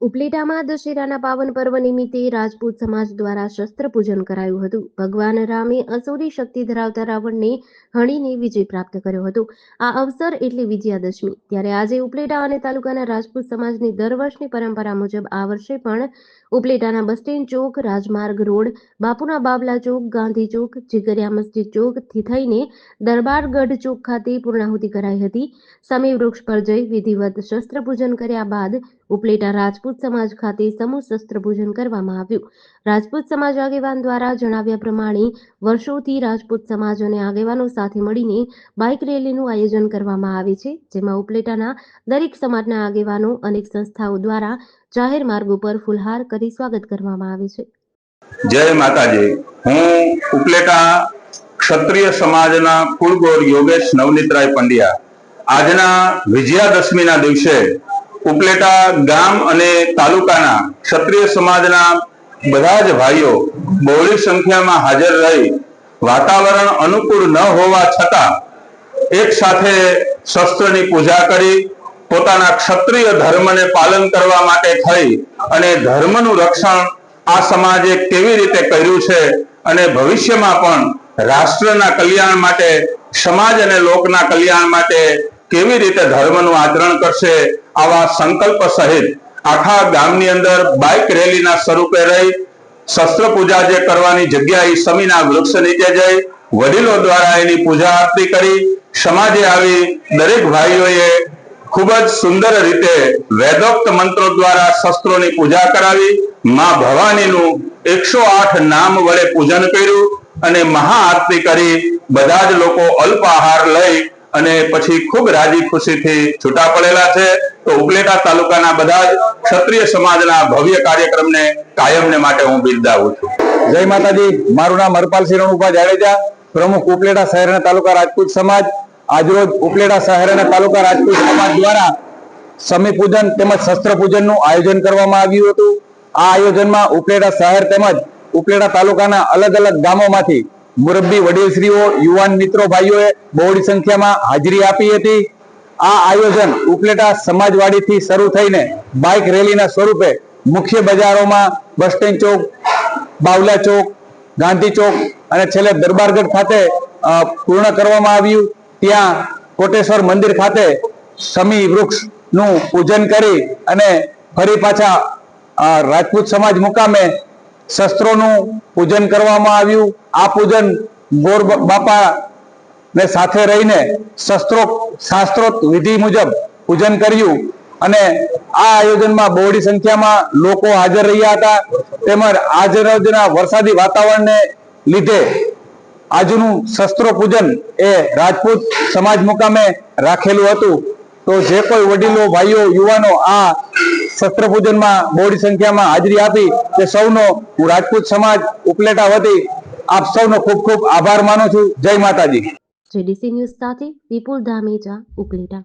ઉપલેટામાં દશેરાના પાવન પર્વ નિમિત્તે રાજપૂત સમાજ દ્વારા શસ્ત્ર પૂજન કરાયું હતું. ભગવાન રામે અસુરી શક્તિ ધરાવતા રાવણને હણીને વિજય પ્રાપ્ત કર્યો હતો. આ અવસર એટલે વિજયાદશમી. ત્યારે આજે ઉપલેટા અને તાલુકાના રાજપૂત સમાજની દર વર્ષની પરંપરા મુજબ આ વર્ષે પણ ઉપલેટાના બસ સ્ટેન્ડ ચોક, રાજમાર્ગ રોડ, બાપુના બાબલા ચોક, ગાંધી ચોક, જીગરિયા મસ્જિદ ચોકથી થઈને દરબારગઢ ચોક ખાતે પૂર્ણાહુતિ કરાઈ હતી. સમી વૃક્ષ પર જઈ વિધિવત શસ્ત્ર પૂજન કર્યા બાદ ઉપલેટા રાજપૂત સમાજ ખાતે સમૂહ શસ્ત્ર પૂજન કરવામાં આવ્યું. રાજપૂત સમાજ આગેવાન દ્વારા જણાવ્યા પ્રમાણે, વર્ષોથી રાજપૂત સમાજ અને આગેવાનો સાથે મળીને બાઇક રેલીનું આયોજન કરવામાં આવે છે, જેમાં ઉપલેટાના દરેક સમાજના આગેવાનો અનેક સંસ્થાઓ દ્વારા જાહેર માર્ગ ઉપર ફુલહાર કરી સ્વાગત કરવામાં આવે છે. જય માતાજી. હું ઉપલેટા ક્ષત્રિય સમાજના કુળગોર યોગેશ નવનીતરાય પંડ્યા. આજના વિજયાદશમીના દિવસે ઉપલેટા ગામ અને તાલુકાના ક્ષત્રિય સમાજના બધા જ ભાઈઓ બહોળી સંખ્યામાં હાજર રહી. વાતાવરણ અનુકૂળ ન હોવા છતાં એક સાથે શસ્ત્રની પૂજા કરી, પોતાના ક્ષત્રિય ધર્મને પાલન કરવા માટે થઈ અને ધર્મનું રક્ષણ આ સમાજે કેવી રીતે કર્યું છે અને ભવિષ્યમાં પણ રાષ્ટ્રના કલ્યાણ માટે, સમાજ અને લોકના કલ્યાણ માટે કેવી રીતે ધર્મનું આચરણ કરશે આવા સંકલ્પ સહિત આખા ગામની અંદર બાઇક રેલીના સ્વરૂપે રહી, શસ્ત્ર પૂજા જે કરવાની જગ્યા એ સમીના વૃક્ષ નીચે જઈ, વડીલો દ્વારા એની પૂજા આરતી કરી, સમાજે આવી દરેક ભાઈઓએ ખૂબ જ સુંદર રીતે વેદોક્ત મંત્રો દ્વારા શસ્ત્રોની પૂજા કરાવી, માં ભવાનીનું એકસો આઠ નામ વડે પૂજન કર્યું અને મહાઆરતી કરી, બધા જ લોકો અલ્પ આહાર લઈ અને પછી ખૂબ રાજી ખુશીથી છૂટા પડેલા છે. તો ઉપલેટા તાલુકાના બધા જ ક્ષત્રિય સમાજના ભવ્ય કાર્યક્રમને કાયમને માટે હું બિરદાવું છું. જય માતાજી, મારું નામ હરપાલસિંહ રણુભા જાડેજા, પ્રમુખ ઉપલેટા શહેર તાલુકા રાજપૂત સમાજ. આજરોજ ઉપલેટા શહેર તાલુકા રાજપૂત સમાજ દ્વારા સમી પૂજન તેમજ શસ્ત્ર પૂજનનું આયોજન કરવામાં આવ્યું હતું. આ આયોજનમાં ઉપલેટા શહેર તેમજ ઉપલેટા તાલુકાના અલગ અલગ ગામોમાંથી મુરબ્બી વડીલશ્રીઓ, યુવાન મિત્રો, ભાઈઓએ બહોળી સંખ્યામાં હાજરી આપી હતી. આ આયોજન ઉપલેટા સમાજવાડીથી શરૂ થઈને બાઇક રેલીના સ્વરૂપે મુખ્ય બજારોમાં બસ સ્ટેન્ડ ચોક, બાવલા ચોક, ગાંધી ચોક અને છેલ્લે દરબારગઢ ખાતે પૂર્ણ કરવામાં આવ્યું. ત્યાં કોટેશ્વર મંદિર ખાતે સમી વૃક્ષનું પૂજન કરી અને ફરી પાછા રાજપૂત સમાજ મુકામે શસ્ત્રોનું પૂજન કરવામાં આવ્યું. આ પૂજન ગોર બાપા ને સાથે રહીને શસ્ત્રો શાસ્ત્રોક્ત વિધિ મુજબ પૂજન કર્યું અને આ આયોજનમાં બહોળી સંખ્યામાં લોકો હાજર રહ્યા હતા. તેમજ આજરોજના વરસાદી વાતાવરણને લીધે આજનું શસ્ત્રો પૂજન એ રાજપૂત સમાજ મુકામે રાખેલું હતું. તો જે કોઈ વડીલો, ભાઈઓ, યુવાનો આ શસ્ત્ર પૂજનમાં બહોળી સંખ્યામાં હાજરી આપી તે સૌનો હું રાજપૂત સમાજ ઉપલેટા વતી આપ સૌનો ખૂબ ખૂબ આભાર માનું છું. જય માતાજી. જેડીસી ન્યૂઝ સાથે વિપુલ ધામેજા ઉપલેટા.